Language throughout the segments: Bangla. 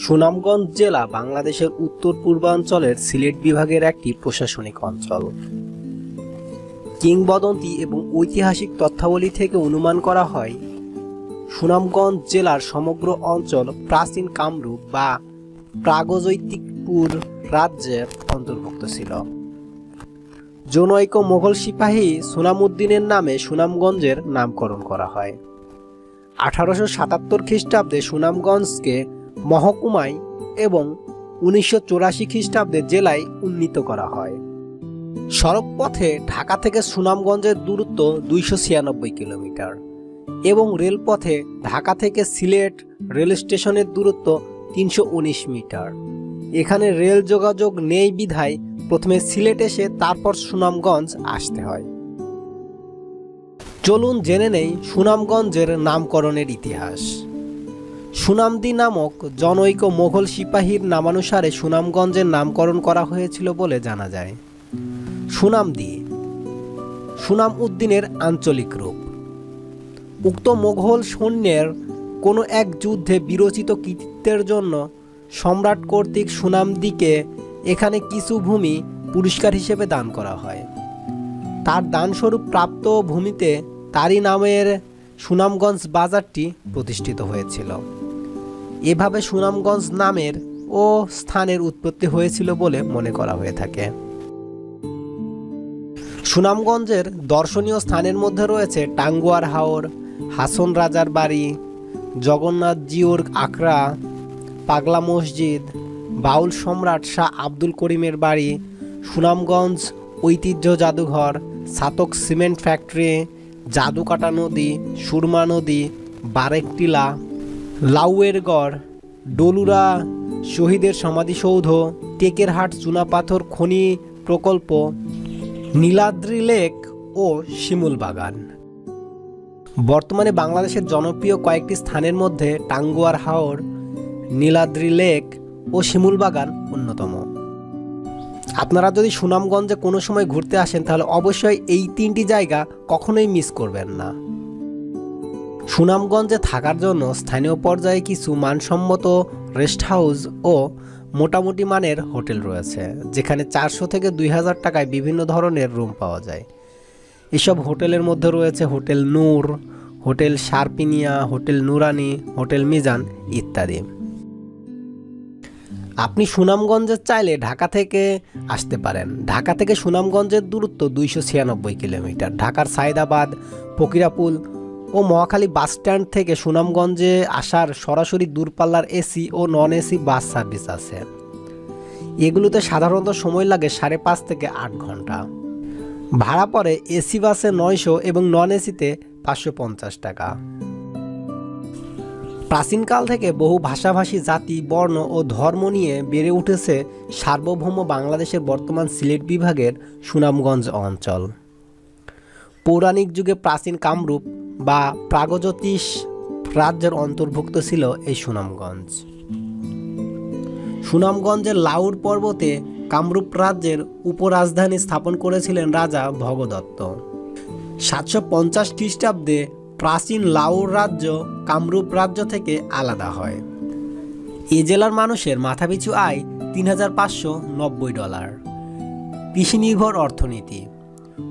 সুনামগঞ্জ জেলা বাংলাদেশের উত্তর পূর্বাঞ্চলের সিলেট বিভাগের একটি প্রশাসনিক অঞ্চল। কিংবদন্তি এবং ঐতিহাসিক তথ্যাবলী থেকে অনুমান করা হয়, সুনামগঞ্জ জেলার সমগ্র অঞ্চল প্রাচীন কামরূপ বা প্রাগজৈতিকপুর রাজ্যের অন্তর্ভুক্ত ছিল। জনৈক মোগল সিপাহী সুনামুদ্দিনের নামে সুনামগঞ্জের নামকরণ করা হয়। আঠারোশো সাতাত্তর খ্রিস্টাব্দে সুনামগঞ্জকে মহকুমায় এবং উনিশশো চৌরাশি খ্রিস্টাব্দে জেলায় উন্নীত করা হয়। সড়কপথে ঢাকা থেকে সুনামগঞ্জের দূরত্ব দুইশো ছিয়ানব্বই কিলোমিটার এবং রেলপথে ঢাকা থেকে সিলেট রেল স্টেশনের দূরত্ব তিনশো উনিশ মিটার। এখানে রেল যোগাযোগ নেই বিধায় প্রথমে সিলেট এসে তারপর সুনামগঞ্জ আসতে হয়। চলুন জেনে নেই সুনামগঞ্জের নামকরণের ইতিহাস। সুনামদি নামক জনৈক মোঘল সিপাহীর নামানুসারে সুনামগঞ্জের নামকরণ করা হয়েছিল বলে জানা যায়। সুনামদি, সুনাম উদ্দিনের আঞ্চলিক রূপ। উক্ত মোঘল সৈন্যের কোনো এক যুদ্ধে বিরচিত কৃতিত্বের জন্য সম্রাট কর্তৃক সুনামদিকে এখানে কিছু ভূমি পুরস্কার হিসেবে দান করা হয়। তার দানস্বরূপ প্রাপ্ত ভূমিতে তারই নামের সুনামগঞ্জ বাজারটি প্রতিষ্ঠিত হয়েছিল। এভাবে সুনামগঞ্জ নামের ও স্থানের উৎপত্তি হয়েছিল বলে মনে করা হয়ে থাকে। সুনামগঞ্জের দর্শনীয় স্থানের মধ্যে রয়েছে টাঙ্গুয়ার হাওর, হাসন রাজার বাড়ি, জগন্নাথ জিওর আখড়া, পাগলা মসজিদ, বাউল সম্রাট শাহ আব্দুল করিমের বাড়ি, সুনামগঞ্জ ঐতিহ্য জাদুঘর, সাতক সিমেন্ট ফ্যাক্টরি জাদুকাটা নদী, সুরমা নদী বারেকটিলা লাউয়েরগড় ডলুরা, শহীদের সমাধিসৌধ, টেকেরহাট চুনাপাথর খনি প্রকল্প, নীলাদ্রি লেক ও শিমুল বাগান। বর্তমানে বাংলাদেশের জনপ্রিয় কয়েকটি স্থানের মধ্যে টাঙ্গুয়ার হাওর, নীলাদ্রি লেক ও শিমুল বাগান অন্যতম। আপনারা যদি সুনামগঞ্জে কোনো সময় ঘুরতে আসেন, তাহলে অবশ্যই এই তিনটি জায়গা কখনোই মিস করবেন না। সুনামগঞ্জে থাকার জন্য স্থানীয় পর্যায়ে কিছু মানসম্মত রেস্ট হাউস ও মোটামুটি মানের হোটেল রয়েছে, যেখানে চারশো থেকে দুই হাজার টাকায় বিভিন্ন ধরনের রুম পাওয়া যায়। এসব হোটেলের মধ্যে রয়েছে hotel Noor, hotel Sharpinia, hotel Nurani, hotel Mizan ইত্যাদি। আপনি সুনামগঞ্জে চাইলে ঢাকা থেকে আসতে পারেন। ঢাকা থেকে সুনামগঞ্জের দূরত্ব দুইশো ছিয়ানব্বই কিলোমিটার। ঢাকার সাইদাবাদ, ফকিরাপুল ও মহাখালী বাস স্ট্যান্ড থেকে সুনামগঞ্জে আসার সরাসরি দূরপাল্লার এসি ও নন এসি বাস সার্ভিস আছে। এগুলোতে সাধারণত সময় লাগে সাড়ে পাঁচ থেকে আট ঘণ্টা। ভাড়া পড়ে এসি বাসে নয়শো এবং নন এসিতে পাঁচশো পঞ্চাশ টাকা। প্রাচীনকাল থেকে বহু ভাষাভাষী জাতি, বর্ণ ও ধর্ম নিয়ে বেড়ে উঠেছে সার্বভৌম বাংলাদেশের বর্তমান সিলেট বিভাগের সুনামগঞ্জ অঞ্চল। পৌরাণিক যুগে প্রাচীন কামরূপ বা প্রাগজ্যোতিষ রাজ্যের অন্তর্ভুক্ত ছিল এই সুনামগঞ্জ। সুনামগঞ্জের লাউর পর্বতে কামরূপ রাজ্যের উপরাজধানী স্থাপন করেছিলেন রাজা ভগদত্ত। সাতশো পঞ্চাশ খ্রিস্টাব্দে প্রাচীন লাউর রাজ্য, কামরূপ রাজ্য থেকে আলাদা হয়। এ জেলার মানুষের মাথাপিছু আয় তিন হাজার পাঁচশো নব্বই ডলার। কৃষি নির্ভর অর্থনীতি।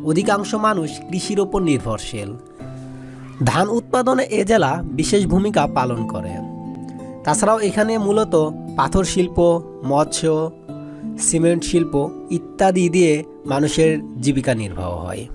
অধিকাংশ মানুষ কৃষির ওপর নির্ভরশীল। ধান উৎপাদনে এ জেলা বিশেষ ভূমিকা পালন করে। তাছাড়াও এখানে মূলত পাথর শিল্প, মৎস্য, সিমেন্ট শিল্প ইত্যাদি দিয়ে মানুষের জীবিকা নির্বাহ হয়।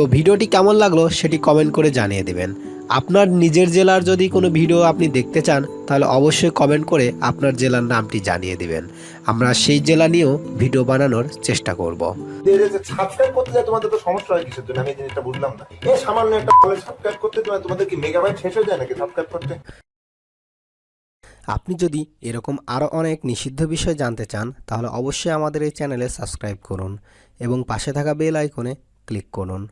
তো ভিডিওটি কেমন লাগল সেটি কমেন্ট করে জানিয়ে দেবেন। আপনার নিজের জেলার যদি কোনো ভিডিও আপনি দেখতে চান তাহলে অবশ্যই কমেন্ট করে আপনার জেলার নামটি জানিয়ে দিবেন। আমরা সেই জেলা নিয়েও ভিডিও বানানোর চেষ্টা করব। সাবস্ক্রাইব করতে যায় তোমাদের তো সমস্যা হয় কিসের জন্য? আমি জিনিসটা বুঝলাম না। এই সামান্য একটা সাবস্ক্রাইব করতে তোমাদের কি মেগাবাইট শেষ হয়ে যায় নাকি সাবস্ক্রাইব করতে? আপনি যদি এরকম আরও অনেক নিষিদ্ধ বিষয় জানতে চান তাহলে অবশ্যই আমাদের এই চ্যানেলে সাবস্ক্রাইব করুন এবং পাশে থাকা বেল আইকনে ক্লিক করুন।